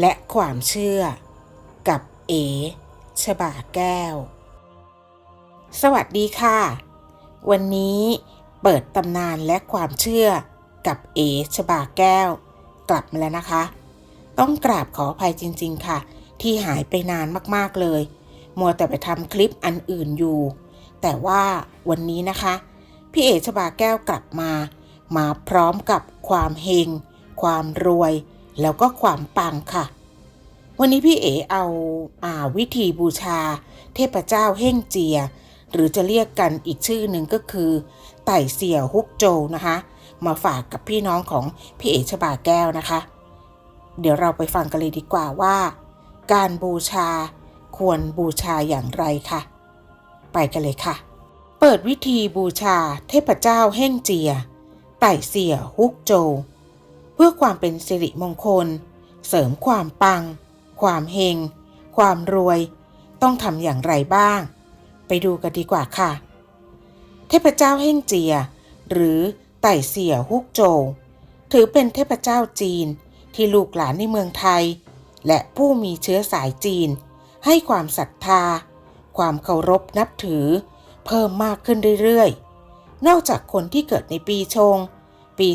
และความเชื่อ กับเอชบาแก้ว สวัสดีค่ะ วันนี้เปิดตำนานและความเชื่อ กับเอชบาแก้ว กลับมาแล้วนะคะ ต้องกราบขออภัยจริง ๆ ค่ะ ที่หายไปนานมากๆเลย มัวแต่ไปทำคลิปอันอื่นอยู่ แต่ว่าวันนี้นะคะ พี่เอชบาแก้วกลับมา มาพร้อมกับความเฮงความรวย แล้วก็ความปังค่ะ วันนี้พี่เอเอาอาวิธีบูชา เทพเจ้าเฮ่งเจีย หรือจะเรียกกันอีกชื่อหนึ่งก็คือ ไต่เสี่ยฮุกโจนะคะ มาฝากกับพี่น้องของพี่เอชบาแก้วนะคะ เดี๋ยวเราไปฟังกันเลยดีกว่าว่า การบูชาควรบูชาอย่างไรค่ะ ไปกันเลยค่ะ เปิดวิธีบูชาเทพเจ้าเฮ่งเจีย ไต่เสี่ยฮุกโจว พื่อความเป็นสิริมงคล เสริมความปัง ความเฮง ความรวย ต้องทำอย่างไรบ้าง ไปดูกันดีกว่าค่ะ เทพเจ้าเฮ่งเจีย หรือไต่เสี่ยฮุกโจวถือเป็นเทพเจ้าจีนที่ลูกหลานในเมืองไทย และผู้มีเชื้อสายจีน ให้ความศรัทธา ความเคารพนับถือ เพิ่มมากขึ้นเรื่อยๆ นอกจากคนที่เกิดในปีชง ปี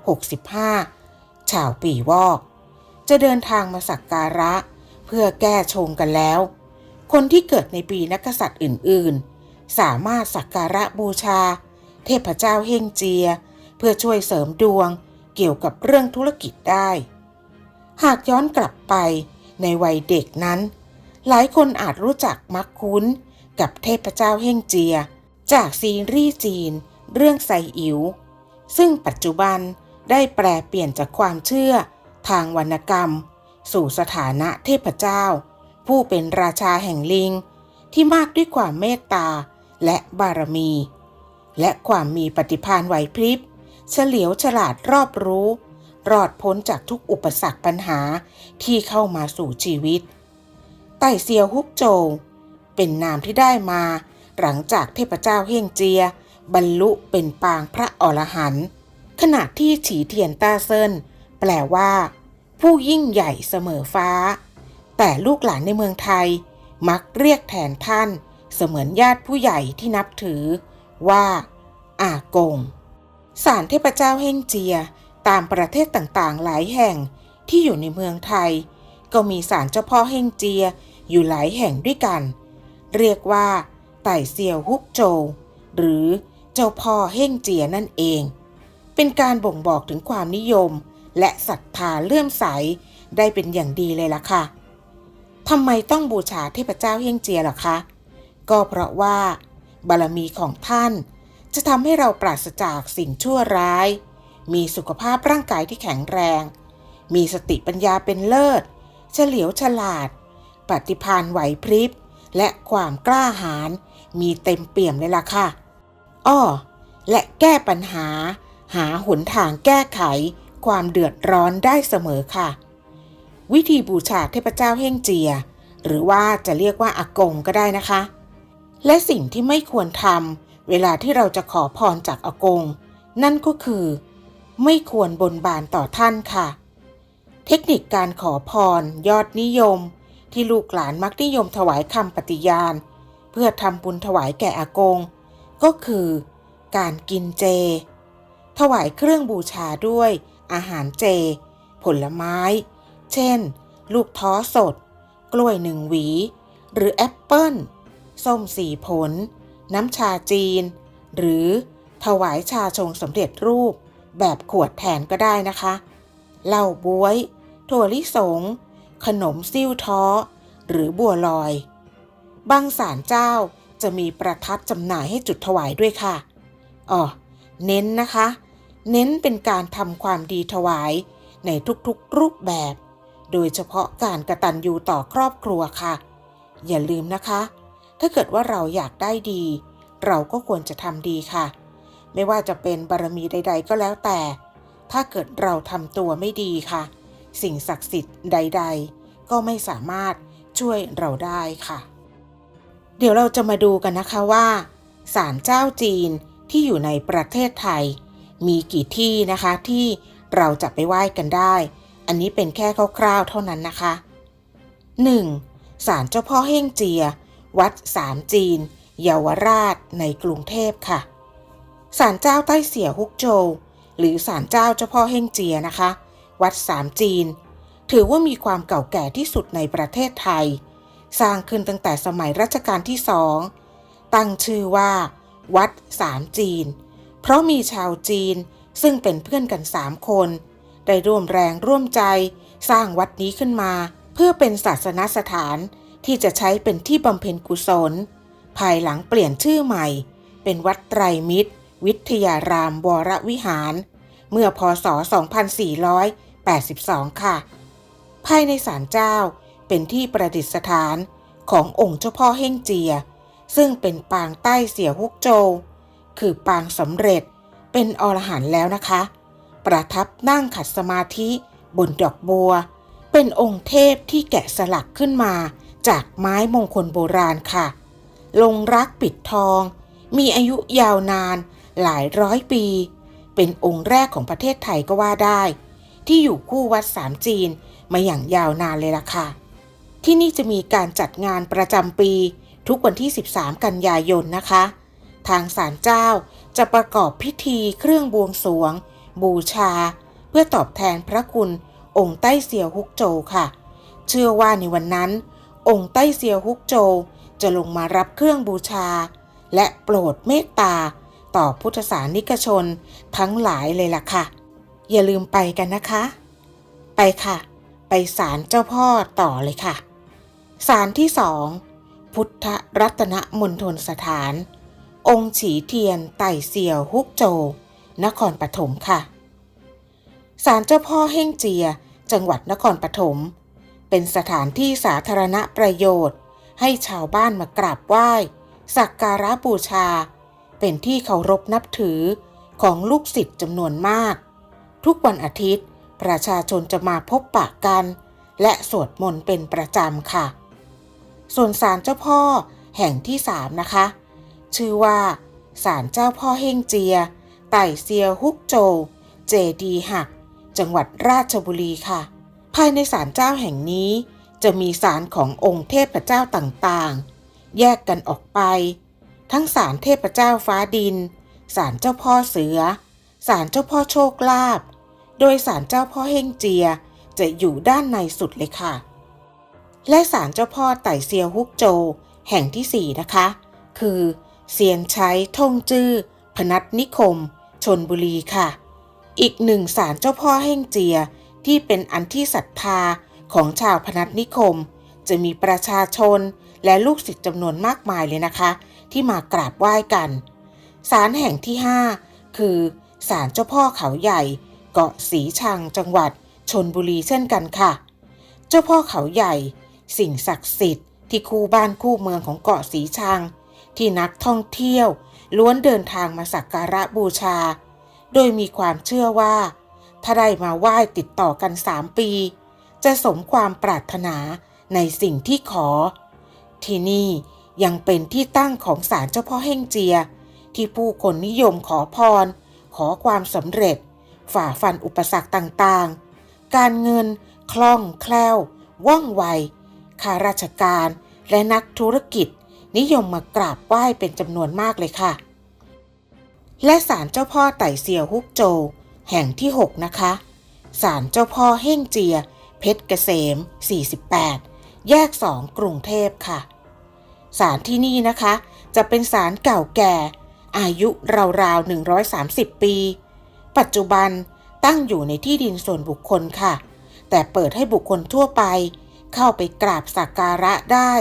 2565 ชาวปีวอก จะเดินทางมาสักการะ เพื่อแก้ชงกันแล้ว คนที่เกิดในปีนักษัตริย์อื่น ๆ สามารถสักการะบูชา เทพเจ้าเฮงเจีย เพื่อช่วยเสริมดวงเกี่ยวกับเรื่องธุรกิจได้ หากย้อนกลับไปในวัยเด็กนั้น หลายคนอาจรู้จักมักคุ้นกับเทพเจ้าเฮงเจีย จากซีรีส์จีน เรื่องไซอิ๋วซึ่งปัจจุบัน ได้แปลเปลี่ยนจากความเชื่อทางวรรณกรรม สู่สถานะเทพเจ้า ผู้เป็นราชาแห่งลิง ที่มากด้วยความเมตตาและบารมี และความมีปฏิภาณไหวพริบ เฉลียวฉลาดรอบรู้ รอดพ้นจากทุกอุปสรรคปัญหาที่เข้ามาสู่ชีวิต ไต่เซียวฮุกโจวเป็นนามที่ได้มา หลังจากเทพเจ้าเฮ่งเจีย บรรลุเป็นปางพระอรหันต์ ขณะที่ฉีเทียนต้าเซินแปลว่า ผู้ยิ่งใหญ่เสมอฟ้า แต่ลูกหลานในเมืองไทย มักเรียกแทนท่าน เสมือนญาติผู้ใหญ่ที่นับถือ ว่า อากงศาลเทพเจ้าเฮ่งเจีย ตามประเทศต่างๆ หลายแห่งที่อยู่ในเมืองไทย ก็มีศาลเจ้าพ่อเฮ่งเจียอยู่หลายแห่งด้วยกัน เรียกว่า ไต่เซียวฮุกโจวหรือเจ้าพ่อเฮ่งเจียนั่นเอง เป็นการบ่งบอกถึงความนิยม และศรัทธาเลื่อมใสได้เป็นอย่างดีเลยล่ะค่ะทำไมต้องบูชาเทพเจ้าเฮ่งเจียล่ะคะ ก็เพราะว่า บารมีของท่าน จะทำให้เราปราศจากสิ่งชั่วร้าย มีสุขภาพร่างกายที่แข็งแรง มีสติปัญญาเป็นเลิศ เฉลียวฉลาด ปฏิภาณไหวพริบ และความกล้าหาญมีเต็มเปี่ยมเลยล่ะค่ะ อ้อ และแก้ปัญหา หาหนทางแก้ไขความเดือดร้อนได้เสมอค่ะ วิธีบูชาเทพเจ้าเฮ่งเจีย หรือว่าจะเรียกว่าอากงก็ได้นะคะ และสิ่งที่ไม่ควรทำเวลาที่เราจะขอพรจากอากง นั่นก็คือ ไม่ควรบนบานต่อท่านค่ะ เทคนิคการขอพรยอดนิยม ที่ลูกหลานมักนิยมถวายคำปฏิญาณ เพื่อทำบุญถวายแก่อากง ก็คือ การกินเจ ถวายเครื่องบูชาด้วย อาหารเจ ผลไม้ เช่น ลูกท้อสด กล้วยหนึ่งหวี หรือแอปเปิ้ล ส้มสี่ผล น้ำชาจีน หรือถวายชาชงสำเร็จรูป แบบขวดแทนก็ได้นะคะ เหล้าบวย ถั่วลิสง ขนมซิ่วท้อ หรือบัวลอย บางศาลเจ้าจะมีประทัดจำหน่ายให้จุดถวายด้วยค่ะอ๋อเน้นนะคะ เน้นเป็นการทำความดีถวายในทุกๆรูปแบบ โดยเฉพาะการกระตันยูต่อครอบครัวค่ะ อย่าลืมนะคะ ถ้าเกิดว่าเราอยากได้ดี เราก็ควรจะทำดีค่ะ ไม่ว่าจะเป็นบารมีใด ๆ ก็แล้วแต่ ถ้าเกิดเราทำตัวไม่ดีค่ะ สิ่งศักดิ์สิทธิ์ใด ๆ ก็ไม่สามารถช่วยเราได้ค่ะ เดี๋ยวเราจะมาดูกันนะคะว่าศาลเจ้าจีนที่อยู่ในประเทศไทย มีกี่ที่นะคะที่เราจะไปไหว้กันได้ อันนี้เป็นแค่คร่าวๆเท่านั้นนะคะ 1. ศาลเจ้าพ่อเฮ่งเจีย วัดสามจีน เยาวราชในกรุงเทพค่ะ ศาลเจ้าใต้เสียฮุกโจวหรือศาลเจ้าเจ้าพ่อเฮ่งเจียนะคะ วัดสามจีน ถือว่ามีความเก่าแก่ที่สุดในประเทศไทย สร้างขึ้นตั้งแต่สมัยรัชกาลที่สอง ตั้งชื่อว่า วัดสามจีน เพราะมีชาวจีนซึ่งเป็นเพื่อนกันสามคน ได้ร่วมแรงร่วมใจสร้างวัดนี้ขึ้นมา เพื่อเป็นศาสนสถานที่จะใช้เป็นที่บำเพ็ญกุศล ภายหลังเปลี่ยนชื่อใหม่ เป็นวัดไตรมิตร วิทยารามวรวิหาร เมื่อพศ 2482 ค่ะ ภายในศาลเจ้าเป็นที่ประดิษฐานขององค์เจ้าพ่อเฮ่งเจีย ซึ่งเป็นปางใต้เสียฮุกโจว คือปางสำเร็จเป็นอรหันต์แล้วนะคะ ประทับนั่งขัดสมาธิบนดอกบัว เป็นองค์เทพที่แกะสลักขึ้นมาจากไม้มงคลโบราณค่ะ ลงรักปิดทอง มีอายุยาวนานหลายร้อยปี เป็นองค์แรกของประเทศไทยก็ว่าได้ ที่อยู่คู่วัดสามจีนมาอย่างยาวนานเลยล่ะค่ะ ที่นี่จะมีการจัดงานประจำปีทุกวันที่ 13 กันยายนนะคะ ทางศาลเจ้าจะประกอบพิธีเครื่องบวงสรวง บูชา เพื่อตอบแทนพระคุณ องค์ใต้เซียวฮุกโจค่ะ เชื่อว่าในวันนั้น องค์ใต้เซียวฮุกโจจะลงมารับเครื่องบูชา และโปรดเมตตา ต่อพุทธศาสนิกชนทั้งหลายเลยล่ะค่ะ อย่าลืมไปกันนะคะ ไปค่ะ ไปศาลเจ้าพ่อต่อเลยค่ะศาลที่สองพุทธรัตนมณฑลสถาน องค์ฉีเทียนไต่เซียวฮุกโจ นครปฐมค่ะ ศาลเจ้าพ่อเฮ่งเจีย จังหวัดนครปฐม เป็นสถานที่สาธารณประโยชน์ ให้ชาวบ้านมากราบไหว้ สักการะบูชา เป็นที่เคารพนับถือของลูกศิษย์จำนวนมาก ทุกวันอาทิตย์ประชาชนจะมาพบปะกัน และสวดมนต์เป็นประจำค่ะ ส่วนศาลเจ้าพ่อแห่งที่สามนะคะ ชื่อว่าศาลเจ้าพ่อเฮงเจีย ไต่เซียฮุกโจวเจดีหัก จังหวัดราชบุรีค่ะ ภายในศาลเจ้าแห่งนี้จะมีศาลขององค์เทพเจ้าต่างๆ แยกกันออกไป ทั้งศาลเทพเจ้าฟ้าดิน ศาลเจ้าพ่อเสือ ศาลเจ้าพ่อโชคลาภ โดยศาลเจ้าพ่อเฮงเจียจะอยู่ด้านในสุดเลยค่ะ และศาลเจ้าพ่อไต่เซียฮุกโจวแห่งที่ 4 นะคะ คือ เซียนใช้ทงจื้อ พนัสนิคม ชนบุรีค่ะ อีกหนึ่งศาลเจ้าพ่อเฮ่งเจีย ที่เป็นอันที่ศรัทธาของชาวพนัสนิคม จะมีประชาชนและลูกศิษย์จำนวนมากมายเลยนะคะ ที่มากราบไหว้กันศาลแห่งที่ 5 คือศาลเจ้าพ่อเขาใหญ่ เกาะสีชังจังหวัดชนบุรีเช่นกันค่ะ เจ้าพ่อเขาใหญ่ สิ่งศักดิ์สิทธิ์ที่คู่บ้านคู่เมืองของเกาะสีชัง ที่นักท่องเที่ยว ล้วนเดินทางมาสักการะบูชา โดยมีความเชื่อว่า ถ้าได้มาไหว้ติดต่อกันสามปี จะสมความปรารถนาในสิ่งที่ขอ ที่นี่ยังเป็นที่ตั้งของศาลเจ้าพ่อเฮ่งเจีย ที่ผู้คนนิยมขอพร ขอความสำเร็จ ฝ่าฟันอุปสรรคต่างๆ การเงินคล่องแคล่ว ว่องไวข้าราชการและนักธุรกิจ นิยมมากราบไหว้เป็นจำนวนมากเลยค่ะ และศาลเจ้าพ่อไต่เซียวฮุกโจวแห่งที่ 6 นะคะศาลเจ้าพ่อเฮ่งเจีย เพชรเกษม 48 แยก 2 กรุงเทพค่ะศาลที่นี่นะคะ จะเป็นศาลเก่าแก่ อายุราวๆ 130 ปี ปัจจุบันตั้งอยู่ในที่ดินส่วนบุคคลค่ะ แต่เปิดให้บุคคลทั่วไป เข้าไปกราบสักการะได้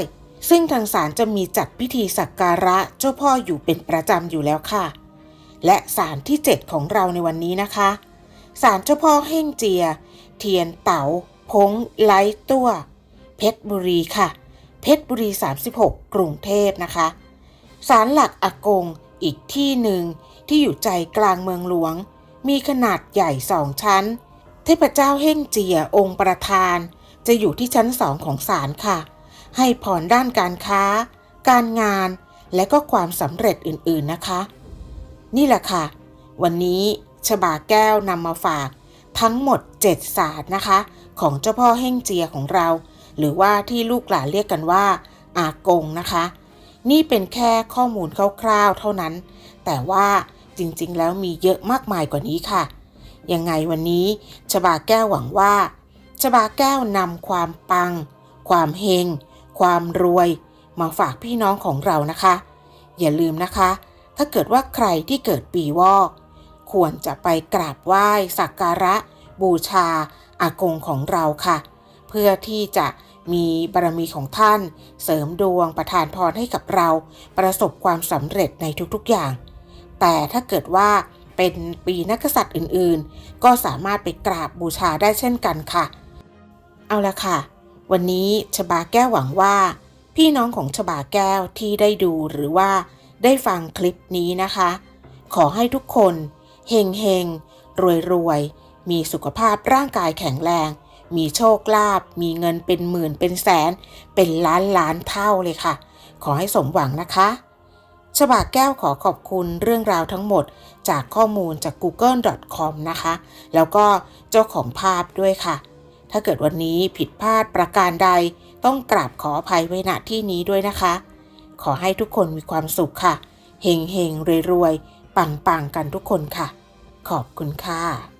ซึ่งทางศาลจะมีจัดพิธีสักการะเจ้าพ่ออยู่เป็นประจำอยู่แล้วค่ะ และศาลที่ 7 ของเราในวันนี้นะคะศาลเจ้าพ่อเฮ่งเจีย เทียนเต๋าพงไลตัว เพชรบุรีค่ะ เพชรบุรี 36 กรุงเทพนะคะศาลหลักอากงอีกที่หนึ่งที่อยู่ใจกลางเมืองหลวง มีขนาดใหญ่สองชั้น เทพเจ้าเฮ่งเจียองค์ประธาน จะอยู่ที่ชั้นสองของศาลค่ะ ให้พรด้านการค้า การงาน และก็ความสำเร็จอื่นๆนะคะ นี่แหละค่ะ วันนี้ชบาแก้วนำมาฝากทั้งหมด 7 ศาสตร์นะคะ ของเจ้าพ่อเฮ่งเจียของเรา หรือว่าที่ลูกหลานเรียกกันว่า อากงนะคะ นี่เป็นแค่ข้อมูลคร่าวๆ เท่านั้น แต่ว่าจริงๆ แล้วมีเยอะมากมายกว่านี้ค่ะ ยังไงวันนี้ชบาแก้วหวังว่าชบาแก้วนำความปัง ความเฮง ความรวยมาฝากพี่น้องของเรานะคะ อย่าลืมนะคะ ถ้าเกิดว่าใครที่เกิดปีวอก ควรจะไปกราบไหว้สักการะ บูชาอากงของเราค่ะ เพื่อที่จะมีบารมีของท่าน เสริมดวงประทานพรให้กับเรา ประสบความสำเร็จในทุกๆอย่าง แต่ถ้าเกิดว่าเป็นปีนักษัตริย์อื่นๆ ก็สามารถไปกราบบูชาได้เช่นกันค่ะ เอาละค่ะ วันนี้ชบาแก้วหวังว่า พี่น้องของชบาแก้วที่ได้ดูหรือว่าได้ฟังคลิปนี้นะคะ ขอให้ทุกคนเฮงเฮงรวยรวยมีสุขภาพร่างกายแข็งแรง มีโชคลาภมีเงินเป็นหมื่นเป็นแสน เป็นล้านล้านเท่าเลยค่ะ ขอให้สมหวังนะคะฉบาแก้วขอขอบคุณเรื่องราวทั้งหมดจากข้อมูลจาก google.com นะคะ แล้วก็เจ้าของภาพด้วยค่ะ ถ้าเกิดวันนี้ผิดพลาดประการใดต้องกราบขออภัยไว้ณที่นี้ด้วยนะคะ ขอให้ทุกคนมีความสุขค่ะ เฮงเฮงรวยรวยปังปังกันทุกคนค่ะ ขอบคุณค่ะ